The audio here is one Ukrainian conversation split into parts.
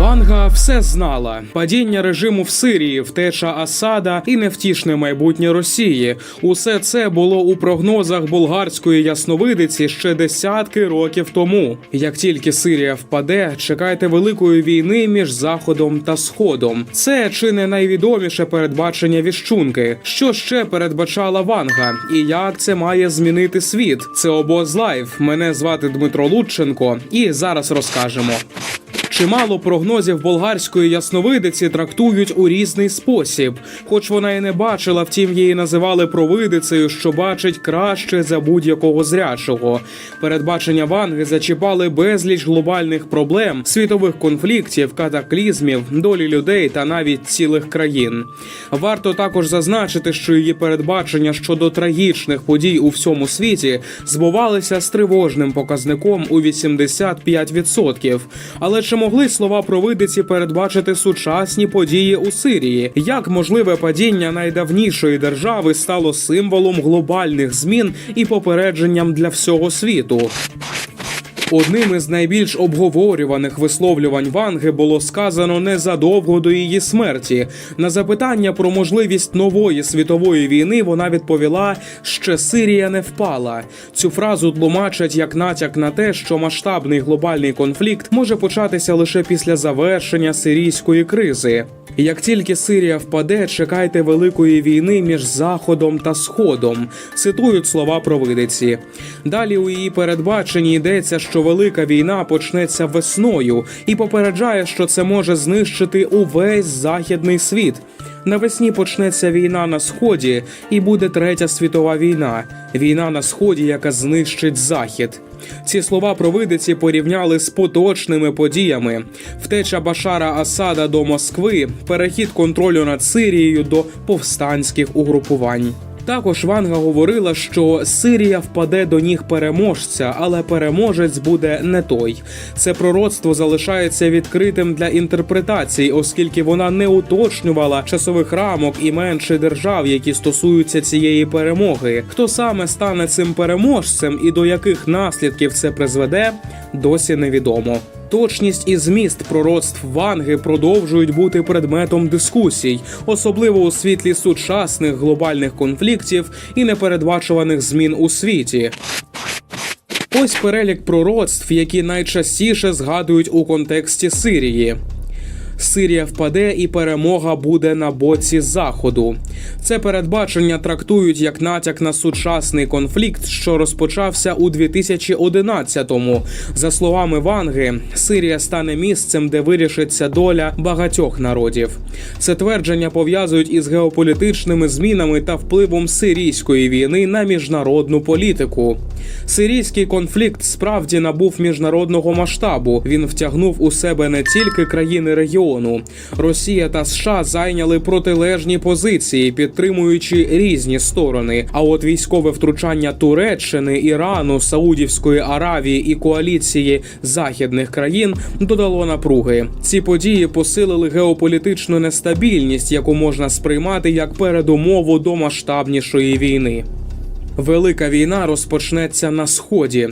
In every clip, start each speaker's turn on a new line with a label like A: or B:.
A: Ванга все знала: падіння режиму в Сирії, втеча Асада і невтішне майбутнє Росії. Усе це було у прогнозах болгарської ясновидиці ще десятки років тому. Як тільки Сирія впаде, чекайте великої війни між заходом та сходом. Це чи не найвідоміше передбачення віщунки. Що ще передбачала Ванга, і як це має змінити світ? Це обоз лайв. Мене звати Дмитро Лутченко, і зараз розкажемо. Чимало прогнозів болгарської ясновидиці трактують у різний спосіб, хоч вона і не бачила, втім її називали провидицею, що бачить краще за будь-якого зрячого. Передбачення Ванги зачіпали безліч глобальних проблем, світових конфліктів, катаклізмів, долі людей та навіть цілих країн. Варто також зазначити, що її передбачення щодо трагічних подій у всьому світі збувалися з тривожним показником у 85%. Але чи могли слова провидиці передбачити сучасні події у Сирії? Як можливе падіння найдавнішої держави стало символом глобальних змін і попередженням для всього світу? Одним із найбільш обговорюваних висловлювань Ванги було сказано незадовго до її смерті. На запитання про можливість нової світової війни вона відповіла, що Сирія не впала. Цю фразу тлумачать як натяк на те, що масштабний глобальний конфлікт може початися лише після завершення сирійської кризи. Як тільки Сирія впаде, чекайте великої війни між Заходом та Сходом. Цитують слова провидиці. Далі у її передбаченні йдеться, що велика війна почнеться весною і попереджає, що це може знищити увесь західний світ. Навесні почнеться війна на сході, і буде третя світова війна. Війна на сході, яка знищить захід. Ці слова провидиці порівняли з поточними подіями: втеча Башара Асада до Москви, перехід контролю над Сирією до повстанських угрупувань. Також Ванга говорила, що Сирія впаде до ніг переможця, але переможець буде не той. Це пророцтво залишається відкритим для інтерпретацій, оскільки вона не уточнювала часових рамок імен чи держав, які стосуються цієї перемоги. Хто саме стане цим переможцем і до яких наслідків це призведе, досі невідомо. Точність і зміст пророцтв Ванги продовжують бути предметом дискусій, особливо у світлі сучасних глобальних конфліктів і непередбачуваних змін у світі. Ось перелік пророцтв, які найчастіше згадують у контексті Сирії. Сирія впаде і перемога буде на боці заходу. Це передбачення трактують як натяк на сучасний конфлікт, що розпочався у 2011-му. За словами Ванги, Сирія стане місцем, де вирішиться доля багатьох народів. Це твердження пов'язують із геополітичними змінами та впливом сирійської війни на міжнародну політику. Сирійський конфлікт справді набув міжнародного масштабу. Він втягнув у себе не тільки країни регіону. Росія та США зайняли протилежні позиції, підтримуючи різні сторони. А от військове втручання Туреччини, Ірану, Саудівської Аравії і коаліції західних країн додало напруги. Ці події посилили геополітичну нестабільність, яку можна сприймати як передумову до масштабнішої війни. Велика війна розпочнеться на сході.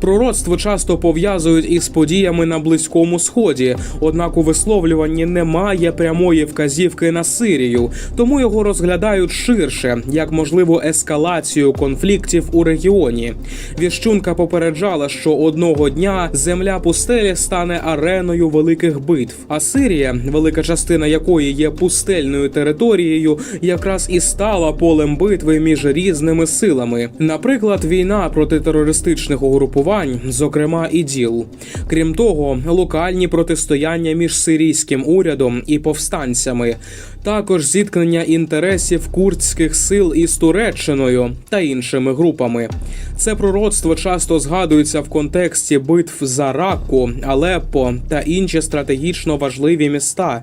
A: Пророцтво часто пов'язують із подіями на близькому сході, однак у висловлюванні немає прямої вказівки на Сирію, тому його розглядають ширше як можливу ескалацію конфліктів у регіоні. Віщунка попереджала, що одного дня земля пустелі стане ареною великих битв. А Сирія, велика частина якої є пустельною територією, якраз і стала полем битви між різними силами. Наприклад, війна проти терористичних угрупувань, зокрема іділ. Крім того, локальні протистояння між сирійським урядом і повстанцями, також зіткнення інтересів курдських сил із Туреччиною та іншими групами. Це пророцтво часто згадується в контексті битв за Ракку, Алеппо та інші стратегічно важливі міста.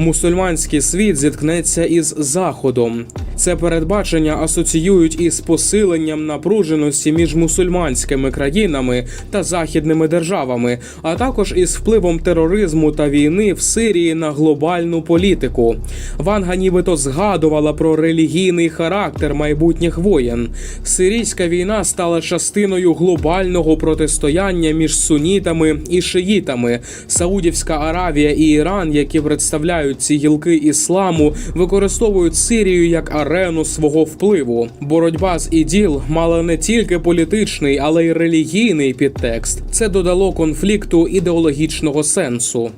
A: Мусульманський світ зіткнеться із заходом. Це передбачення асоціюють із посиленням напруженості між мусульманськими країнами та західними державами, а також із впливом тероризму та війни в Сирії на глобальну політику. Ванга нібито згадувала про релігійний характер майбутніх воєн. Сирійська війна стала частиною глобального протистояння між сунітами і шиїтами. Саудівська Аравія і Іран, які представляють ці гілки ісламу, використовують Сирію як арену свого впливу. Боротьба з іділ мала не тільки політичний, але й релігійний підтекст. Це додало конфлікту ідеологічного сенсу.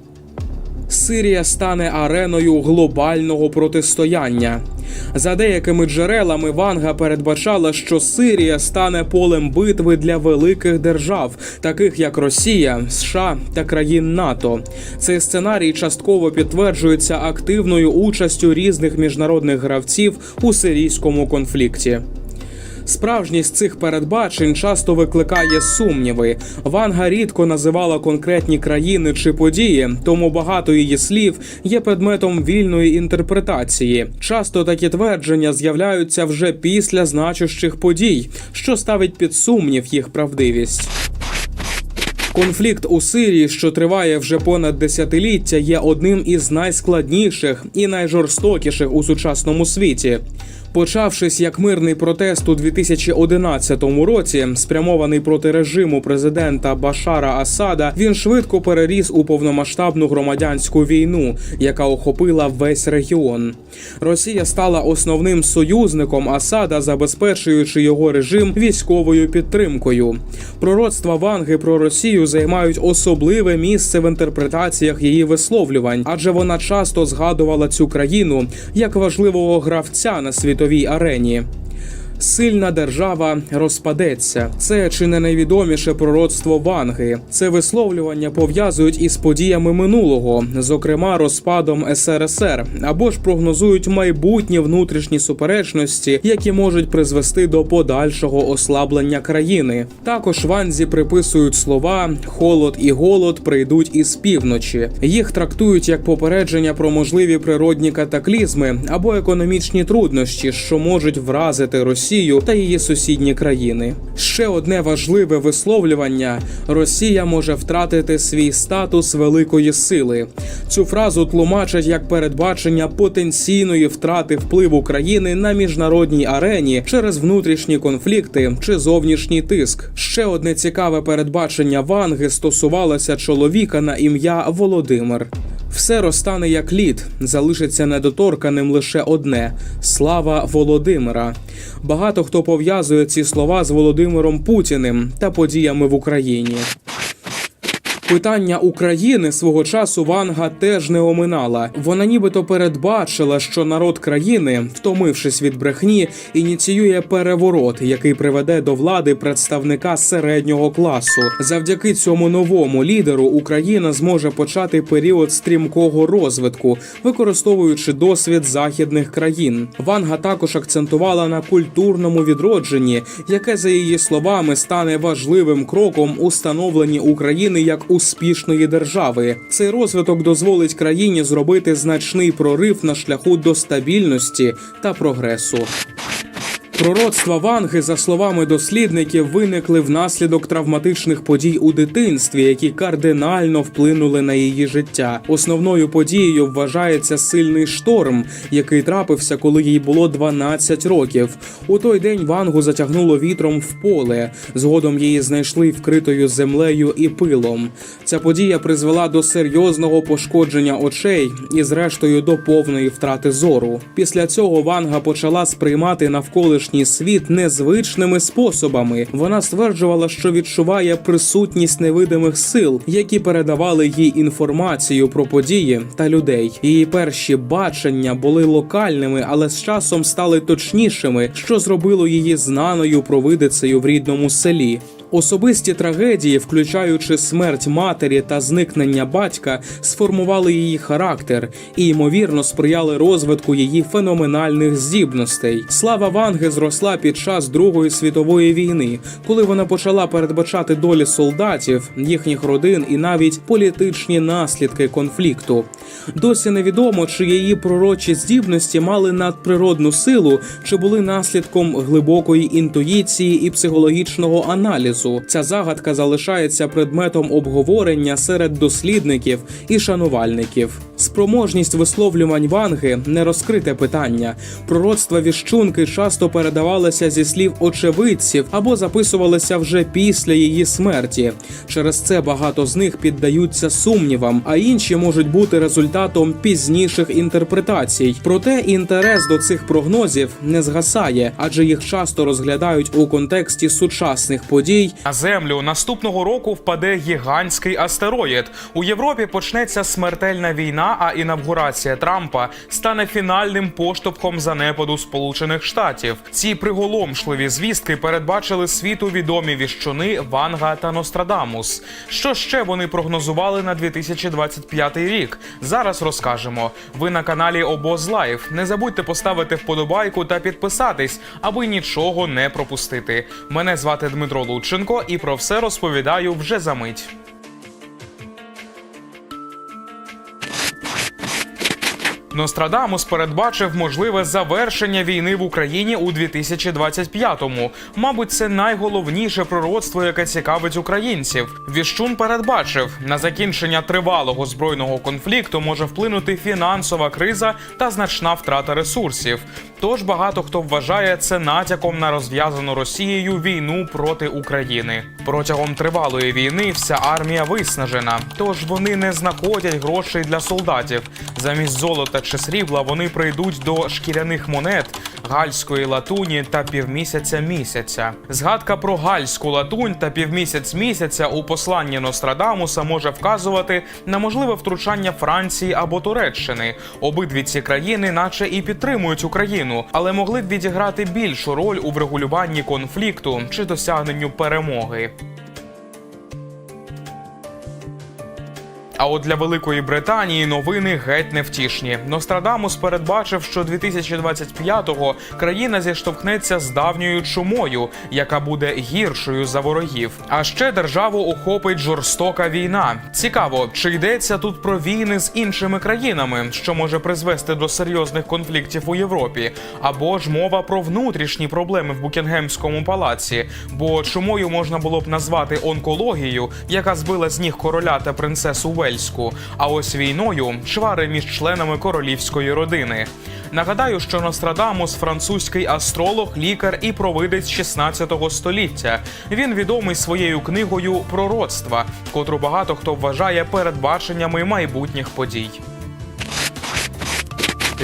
A: Сирія стане ареною глобального протистояння. За деякими джерелами Ванга передбачала, що Сирія стане полем битви для великих держав, таких як Росія, США та країн НАТО. Цей сценарій частково підтверджується активною участю різних міжнародних гравців у сирійському конфлікті. Справжність цих передбачень часто викликає сумніви. Ванга рідко називала конкретні країни чи події, тому багато її слів є предметом вільної інтерпретації. Часто такі твердження з'являються вже після значущих подій, що ставить під сумнів їх правдивість. Конфлікт у Сирії, що триває вже понад десятиліття, є одним із найскладніших і найжорстокіших у сучасному світі. Почавшись як мирний протест у 2011 році, спрямований проти режиму президента Башара Асада, він швидко переріс у повномасштабну громадянську війну, яка охопила весь регіон. Росія стала основним союзником Асада, забезпечуючи його режим військовою підтримкою. Пророцтва Ванги про Росію займають особливе місце в інтерпретаціях її висловлювань, адже вона часто згадувала цю країну як важливого гравця на світовій арені. Сильна держава розпадеться. Це чи не найвідоміше пророцтво Ванги. Це висловлювання пов'язують із подіями минулого, зокрема розпадом СРСР, або ж прогнозують майбутні внутрішні суперечності, які можуть призвести до подальшого ослаблення країни. Також Ванзі приписують слова холод і голод прийдуть із півночі. Їх трактують як попередження про можливі природні катаклізми або економічні труднощі, що можуть вразити Росію та її сусідні країни. Ще одне важливе висловлювання: Росія може втратити свій статус великої сили. Цю фразу тлумачать як передбачення потенційної втрати впливу країни на міжнародній арені через внутрішні конфлікти чи зовнішній тиск. Ще одне цікаве передбачення Ванги стосувалося чоловіка на ім'я Володимир. Все розтане як лід, залишиться недоторканим лише одне слава Володимира. Багато хто пов'язує ці слова з Володимиром Путіним та подіями в Україні. Питання України свого часу Ванга теж не оминала. Вона нібито передбачила, що народ країни, втомившись від брехні, ініціює переворот, який приведе до влади представника середнього класу. Завдяки цьому новому лідеру Україна зможе почати період стрімкого розвитку, використовуючи досвід західних країн. Ванга також акцентувала на культурному відродженні, яке за її словами стане важливим кроком у становленні України як успішної держави. Цей розвиток дозволить країні зробити значний прорив на шляху до стабільності та прогресу. Пророцтва Ванги, за словами дослідників, виникли внаслідок травматичних подій у дитинстві, які кардинально вплинули на її життя. Основною подією вважається сильний шторм, який трапився, коли їй було 12 років. У той день Вангу затягнуло вітром в поле. Згодом її знайшли вкритою землею і пилом. Ця подія призвела до серйозного пошкодження очей і, зрештою, до повної втрати зору. Після цього Ванга почала сприймати навколишній світ незвичними способами. Вона стверджувала, що відчуває присутність невидимих сил, які передавали їй інформацію про події та людей. Її перші бачення були локальними, але з часом стали точнішими, що зробило її знаною провидицею в рідному селі.
B: Особисті трагедії, включаючи смерть матері та зникнення батька, сформували її характер і ймовірно сприяли розвитку її феноменальних здібностей. Слава Ванги зросла під час Другої світової війни, коли вона почала передбачати долі солдатів, їхніх родин і навіть політичні наслідки конфлікту. Досі невідомо, чи її пророчі здібності мали надприродну силу, чи були наслідком глибокої інтуїції і психологічного аналізу. Ця загадка залишається предметом обговорення серед дослідників і шанувальників. Спроможність висловлювань Ванги не розкрите питання. Пророцтва віщунки часто передавалися зі слів очевидців або записувалися вже після її смерті. Через це багато з них піддаються сумнівам, а інші можуть бути результатом пізніших інтерпретацій. Проте інтерес до цих прогнозів не згасає, адже їх часто розглядають у контексті сучасних подій.
A: На землю наступного року впаде гігантський астероїд. У Європі почнеться смертельна війна, а інавгурація Трампа стане фінальним поштовхом занепаду Сполучених Штатів. Ці приголомшливі звістки передбачили світу відомі віщуни Ванга та Нострадамус. Що ще вони прогнозували на 2025 рік? Зараз розкажемо. Ви на каналі Обоз Лайф. Не забудьте поставити вподобайку та підписатись, аби нічого не пропустити. Мене звати Дмитро Лученко, і про все розповідаю вже за мить. Нострадамус передбачив можливе завершення війни в Україні у 2025-му. Мабуть, це найголовніше пророцтво, яке цікавить українців. Віщун передбачив, на закінчення тривалого збройного конфлікту може вплинути фінансова криза та значна втрата ресурсів. Тож багато хто вважає це натяком на розв'язану Росією війну проти України. Протягом тривалої війни вся армія виснажена, тож вони не знаходять грошей для солдатів. Замість золота чи срібла вони прийдуть до шкіряних монет, гальської латуні та півмісяця місяця. Згадка про гальську латунь та півмісяць місяця у посланні Нострадамуса може вказувати на можливе втручання Франції або Туреччини. Обидві ці країни, наче і підтримують Україну, але могли б відіграти більшу роль у врегулюванні конфлікту чи досягненню перемоги. А от для Великої Британії новини геть невтішні. Нострадамус передбачив, що 2025-го країна зіштовхнеться з давньою чумою, яка буде гіршою за ворогів. А ще державу охопить жорстока війна. Цікаво, чи йдеться тут про війни з іншими країнами, що може призвести до серйозних конфліктів у Європі, або ж мова про внутрішні проблеми в Букінгемському палаці. Бо чумою можна було б назвати онкологію, яка збила з ніг короля та принцесу Уельську. А ось війною чвари між членами королівської родини. Нагадаю, що Нострадамус французький астролог, лікар і провидець 16 століття. Він відомий своєю книгою Пророцтва, котру багато хто вважає передбаченнями майбутніх подій.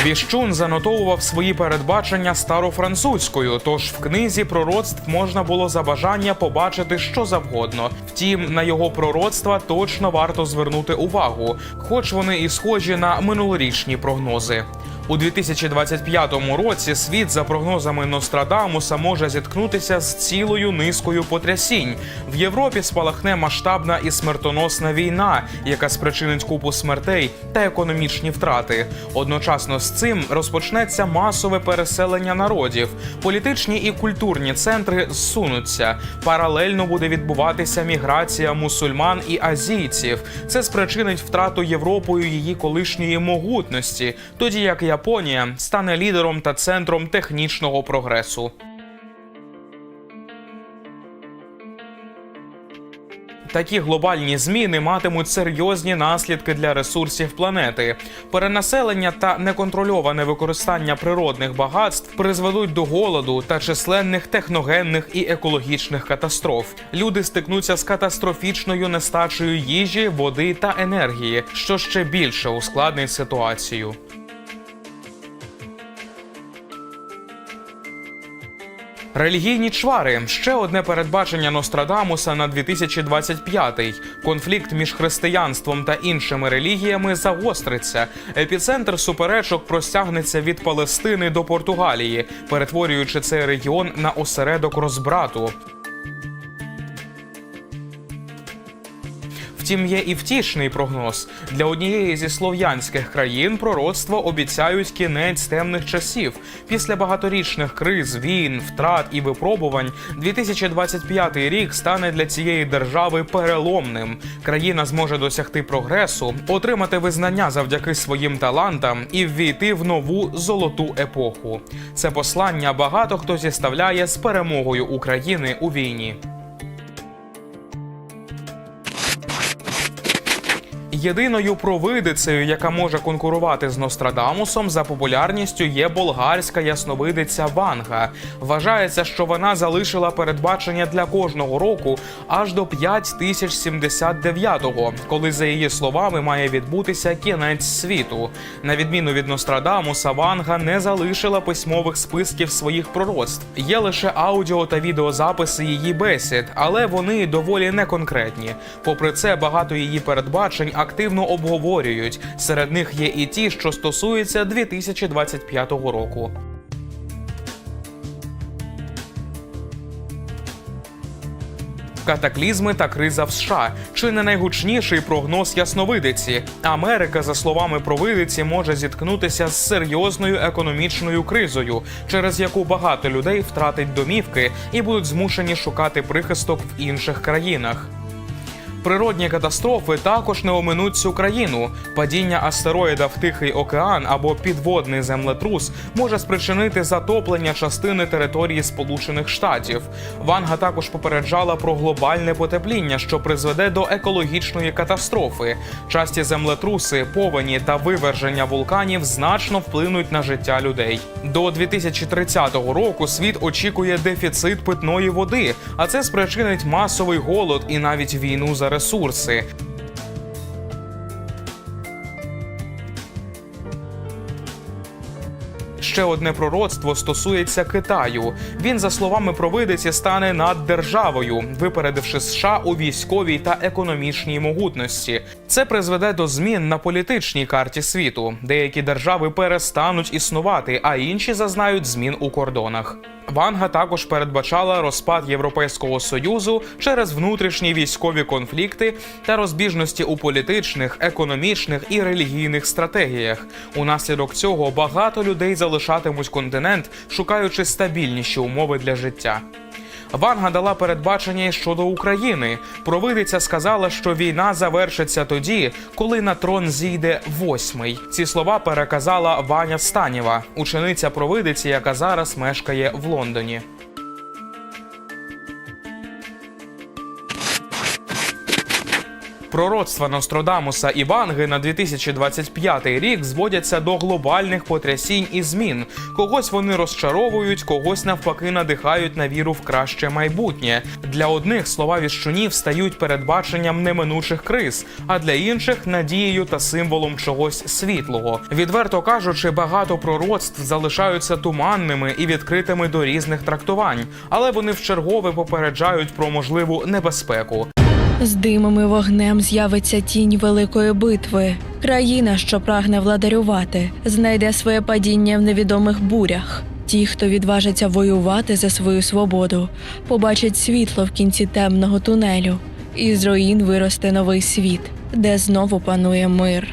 A: Віщун занотовував свої передбачення старофранцузькою, тож в книзі пророцтв можна було за бажання побачити що завгодно. Втім, на його пророцтва точно варто звернути увагу, хоч вони і схожі на минулорічні прогнози. У 2025 році світ, за прогнозами Нострадамуса, може зіткнутися з цілою низкою потрясінь. В Європі спалахне масштабна і смертоносна війна, яка спричинить купу смертей та економічні втрати. Одночасно з цим розпочнеться масове переселення народів. Політичні і культурні центри зсунуться. Паралельно буде відбуватися міграція мусульман і азійців. Це спричинить втрату Європою її колишньої могутності, тоді як Японія стане лідером та центром технічного прогресу. Такі глобальні зміни матимуть серйозні наслідки для ресурсів планети. Перенаселення та неконтрольоване використання природних багатств призведуть до голоду та численних техногенних і екологічних катастроф. Люди стикнуться з катастрофічною нестачею їжі, води та енергії, що ще більше ускладнить ситуацію. Релігійні чвари ще одне передбачення Нострадамуса на 2025-й. Конфлікт між християнством та іншими релігіями загостриться. Епіцентр суперечок простягнеться від Палестини до Португалії, перетворюючи цей регіон на осередок розбрату. Втім, є і втішний прогноз для однієї зі слов'янських країн пророцтво обіцяють кінець темних часів. Після багаторічних криз, війн, втрат і випробувань 2025 рік стане для цієї держави переломним. Країна зможе досягти прогресу, отримати визнання завдяки своїм талантам і ввійти в нову золоту епоху. Це послання багато хто зіставляє з перемогою України у війні. Єдиною провидицею, яка може конкурувати з Нострадамусом за популярністю, є болгарська ясновидиця Ванга. Вважається, що вона залишила передбачення для кожного року аж до 5079-го, коли, за її словами, має відбутися кінець світу. На відміну від Нострадамуса, Ванга не залишила письмових списків своїх пророцтв. Є лише аудіо та відеозаписи її бесід, але вони доволі неконкретні. Попри це, багато її передбачень активно обговорюють. Серед них є і ті, що стосуються 2025 року. Катаклізми та криза в США чи не найгучніший прогноз ясновидиці. Америка, за словами провидиці, може зіткнутися з серйозною економічною кризою, через яку багато людей втратить домівки і будуть змушені шукати прихисток в інших країнах. Природні катастрофи також не оминуть цю країну. Падіння астероїда в Тихий океан або підводний землетрус може спричинити затоплення частини території Сполучених Штатів. Ванга також попереджала про глобальне потепління, що призведе до екологічної катастрофи. Часті землетруси, повені та виверження вулканів значно вплинуть на життя людей. До 2030 року світ очікує дефіцит питної води, а це спричинить масовий голод і навіть війну за ресурси. Ще одне пророцтво стосується Китаю. Він, за словами провидиці, стане наддержавою, випередивши США у військовій та економічній могутності. Це призведе до змін на політичній карті світу. Деякі держави перестануть існувати, а інші зазнають змін у кордонах. Ванга також передбачала розпад Європейського союзу через внутрішні військові конфлікти та розбіжності у політичних, економічних і релігійних стратегіях. Унаслідок цього багато людей залишатимуть континент, шукаючи стабільніші умови для життя. Ванга дала передбачення щодо України. Провидиця сказала, що війна завершиться тоді, коли на трон зійде восьмий. Ці слова переказала Ваня Станєва, учениця провидиці, яка зараз мешкає в Лондоні. Пророцтва Нострадамуса і Ванги на 2025 рік зводяться до глобальних потрясінь і змін. Когось вони розчаровують, когось навпаки надихають на віру в краще майбутнє. Для одних слова віщунів стають передбаченням неминучих криз, а для інших надією та символом чогось світлого. Відверто кажучи, багато пророцтв залишаються туманними і відкритими до різних трактувань, але вони вчергове попереджають про можливу небезпеку.
C: З димом і вогнем з'явиться тінь великої битви. Країна, що прагне владарювати, знайде своє падіння в невідомих бурях. Ті, хто відважиться воювати за свою свободу, побачать світло в кінці темного тунелю, і з руїн виросте новий світ, де знову панує мир.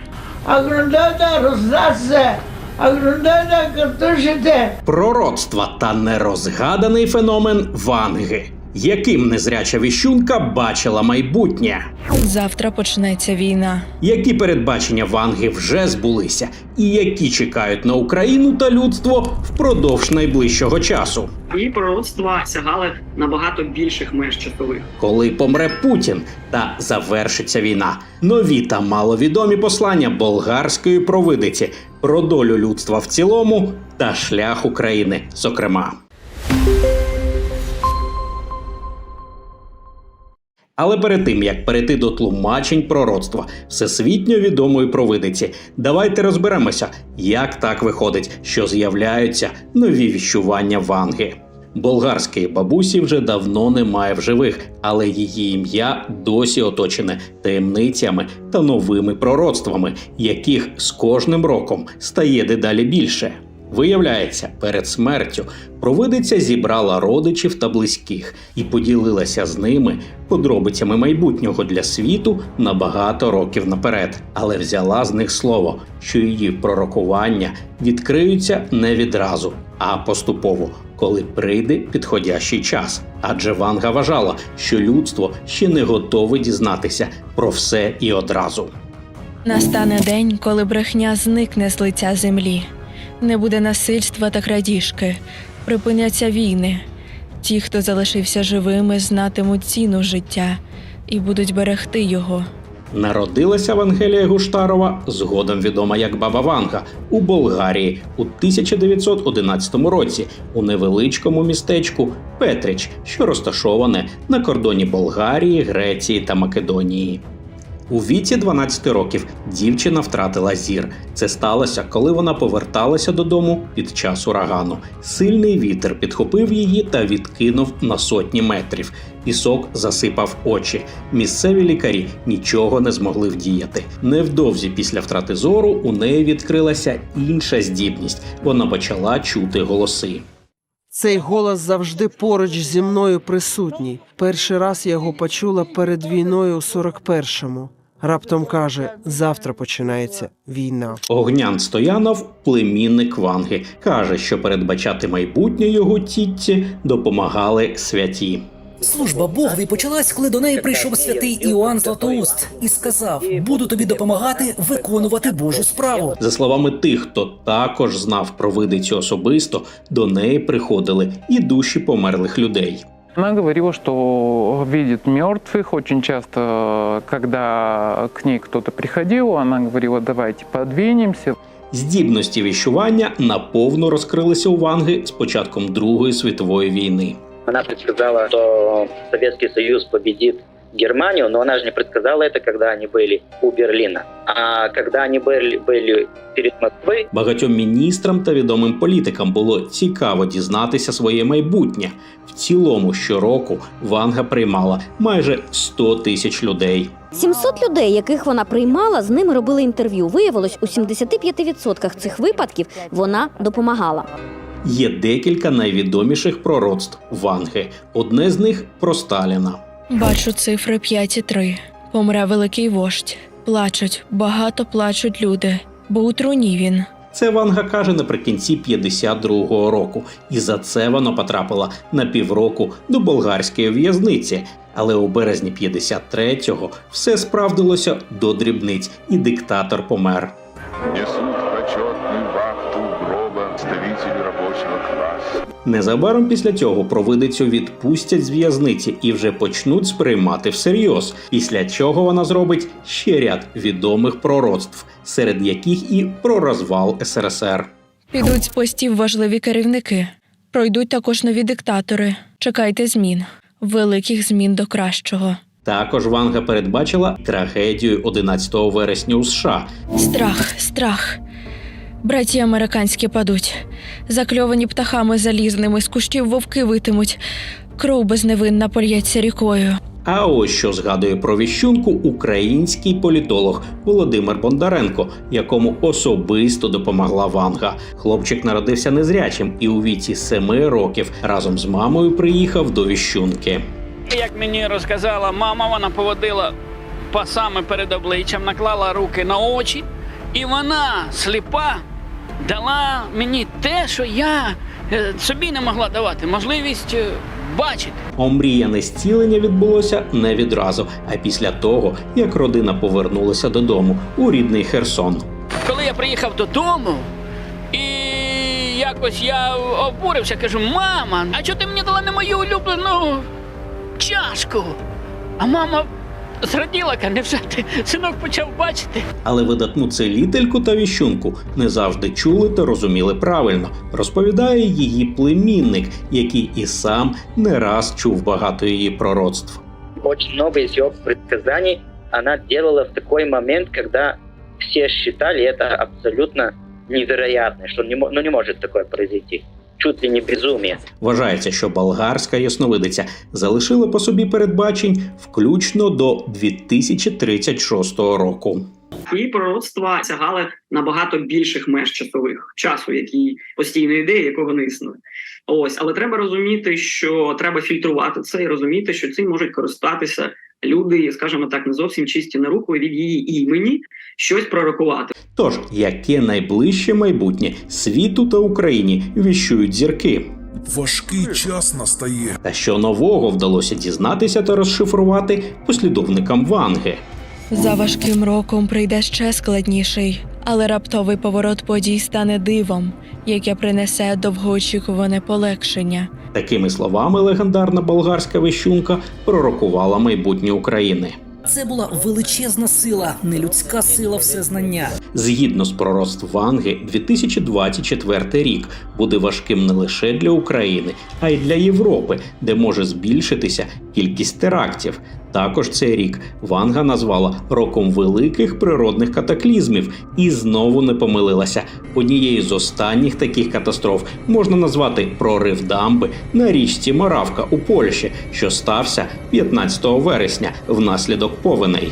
D: Агродата роздасться, агродата картошите.
E: Пророцтва та нерозгаданий феномен Ванги. Яким незряча віщунка бачила майбутнє?
C: Завтра почнеться війна.
E: Які передбачення Ванги вже збулися, і які чекають на Україну та людство впродовж найближчого часу?
F: Її пророцтва сягали набагато більших меж часових.
E: Коли помре Путін та завершиться війна? Нові та маловідомі послання болгарської провидиці про долю людства в цілому та шлях України, зокрема. Але перед тим як перейти до тлумачень пророцтва всесвітньо відомої провидиці, давайте розберемося, як так виходить, що з'являються нові віщування Ванги. Болгарської бабусі вже давно немає в живих, але її ім'я досі оточене таємницями та новими пророцтвами, яких з кожним роком стає дедалі більше. Виявляється, перед смертю провидиця зібрала родичів та близьких і поділилася з ними подробицями майбутнього для світу на багато років наперед, але взяла з них слово, що її пророкування відкриються не відразу, а поступово, коли прийде підходящий час. Адже Ванга вважала, що людство ще не готове дізнатися про все і одразу.
C: Настане день, коли брехня зникне з лиця землі. Не буде насильства та крадіжки, припиняться війни. Ті, хто залишився живими, знатимуть ціну життя і будуть берегти його.
E: Народилася Вангелія Гуштарова, згодом відома як Баба Ванга, у Болгарії у 1911 році у невеличкому містечку Петрич, що розташоване на кордоні Болгарії, Греції та Македонії. У віці 12 років дівчина втратила зір. Це сталося, коли вона поверталася додому під час урагану. Сильний вітер підхопив її та відкинув на сотні метрів. Пісок засипав очі. Місцеві лікарі нічого не змогли вдіяти. Невдовзі після втрати зору у неї відкрилася інша здібність. Вона почала чути голоси.
G: Цей голос завжди поруч зі мною присутній. Перший раз я його почула перед війною у 41-му. Раптом каже: завтра починається війна.
E: Огнян Стоянов, племінник Ванги, каже, що передбачати майбутнє його тітці допомагали святі.
H: Служба Богові почалась, коли до неї прийшов святий Іоанн Златоуст і сказав: Буду тобі допомагати виконувати Божу справу.
E: За словами тих, хто також знав про видицю особисто, до неї приходили і душі померлих людей.
I: Она говорила, что видит мертвых. Очень часто, когда к ней кто-то приходил, она говорила, давайте подвинемся.
E: Здібності віщування наповну розкрилися у Ванги з початком Другої світової війни.
J: Она предсказала, что Советский Союз победит Германию, но она же не предсказала это, когда они были у Берлина. А когда они были, были перед Москвой,
E: Багатьом міністрам та відомим політикам було цікаво дізнатися своє майбутнє. В цілому щороку Ванга приймала майже 100 тисяч людей.
K: 700 людей, яких вона приймала, з ними робили інтерв'ю. Виявилось, у 75% цих випадків вона допомагала.
E: Є декілька найвідоміших пророцтв Ванги. Одне з них про Сталіна.
C: Бачу цифри 5 і 3. Помре великий вождь. Плачуть, багато плачуть люди, бо у труні він.
E: Це Ванга каже наприкінці 52-го року, і за це вона потрапила на півроку до болгарської в'язниці. Але у березні 53-го все справдилося до дрібниць, і диктатор помер. Незабаром після цього провидицю відпустять з в'язниці і вже почнуть сприймати всерйоз. Після чого вона зробить ще ряд відомих пророцтв, серед яких і про розвал СРСР.
C: Підуть з постів важливі керівники. Пройдуть також нові диктатори. Чекайте змін, великих змін до кращого.
E: Також Ванга передбачила трагедію 11 вересня у США.
C: Страх, страх. Браті американські падуть. Закльовані птахами залізними з кущів вовки витимуть. Кров безневинна польється рікою.
E: А ось що згадує про віщунку український політолог Володимир Бондаренко, якому особисто допомогла Ванга. Хлопчик народився незрячим і у віці семи років разом з мамою приїхав до віщунки.
L: Як мені розказала мама, вона поводила пасами перед обличчям, наклала руки на очі, і вона сліпа дала мені те, що я е, собі не могла давати, можливість е, бачити.
E: Омріяне зцілення відбулося не відразу, а після того, як родина повернулася додому у рідний Херсон.
L: Коли я приїхав додому, і якось я обурився, кажу: мама, а чого ти мені дала не мою улюблену чашку? А мама зраділа, невже ти синок почав бачити?
E: Але видатну целительку та віщунку не завжди чули та розуміли правильно, розповідає її племінник, який і сам не раз чув багато її пророцтв.
J: очень много из ее предсказаний она делала в такой момент, когда все считали это абсолютно невероятно, что не, ну, не может такое произойти. Чуть ли не безумие.
E: Вважається, що болгарська ясновидиця залишила по собі передбачень включно до 2036 року.
F: І пророцтва сягали набагато більших меж часових часу, який постійно йде, якого не існує. Ось, але треба розуміти, що треба фільтрувати це і розуміти, що цим можуть користатися люди, скажімо так, не зовсім чисті на руку від її імені щось пророкувати.
E: Тож, яке найближче майбутнє світу та Україні віщують зірки?
M: Важкий час настає.
E: Та що нового вдалося дізнатися та розшифрувати послідовникам Ванги?
C: За важким роком прийде ще складніший, але раптовий поворот подій стане дивом, яке принесе довгоочікуване полегшення.
E: Такими словами легендарна болгарська вещунка пророкувала майбутнє України.
H: Це була величезна сила, нелюдська сила всезнання.
E: Згідно з пророцтв Ванги, 2024 рік буде важким не лише для України, а й для Європи, де може збільшитися кількість терактів. Також цей рік Ванга назвала роком великих природних катаклізмів і знову не помилилася. Однією з останніх таких катастроф можна назвати прорив дамби на річці Моравка у Польщі, що стався 15 вересня внаслідок повеней.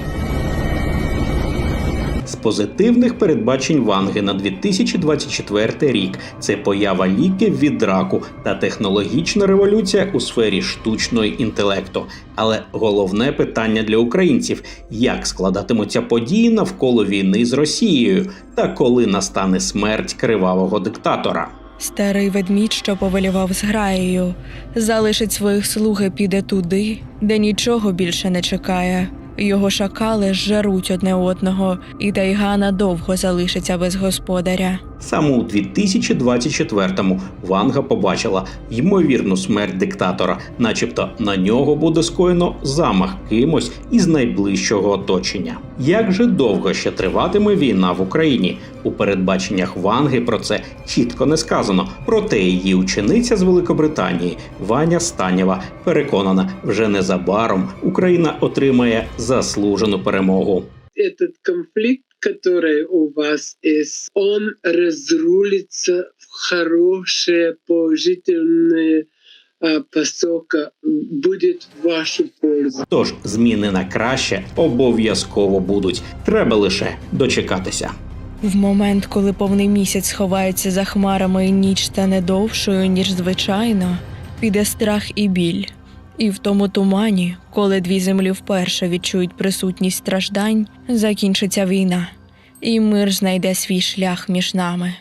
E: З позитивних передбачень Ванги на 2024 рік це поява ліків від раку та технологічна революція у сфері штучного інтелекту. Але головне питання для українців: як складатимуться події навколо війни з Росією та коли настане смерть кривавого диктатора.
C: Старий ведмідь, що повелівав зграєю, залишить своїх слуг і піде туди, де нічого більше не чекає. Його шакали жаруть одне одного, і Дайгана довго залишиться без господаря.
E: Саме у 2024-му Ванга побачила ймовірну смерть диктатора, начебто на нього буде скоєно замах кимось із найближчого оточення. Як же довго ще триватиме війна в Україні? У передбаченнях Ванги про це чітко не сказано. Проте її учениця з Великобританії Ваня Станєва переконана, вже незабаром Україна отримає заслужену перемогу.
N: этот конфликт, который у вас есть, он разрулится в хорошее, положительное а, постока будет в вашу пользу.
E: Тож зміни на краще обов'язково будуть. Треба лише дочекатися.
C: В момент, коли повний місяць ховається за хмарами і ніч стане довшою, ніж звичайно, піде страх і біль. І в тому тумані, коли дві землі вперше відчують присутність страждань, закінчиться війна, і мир знайде свій шлях між нами.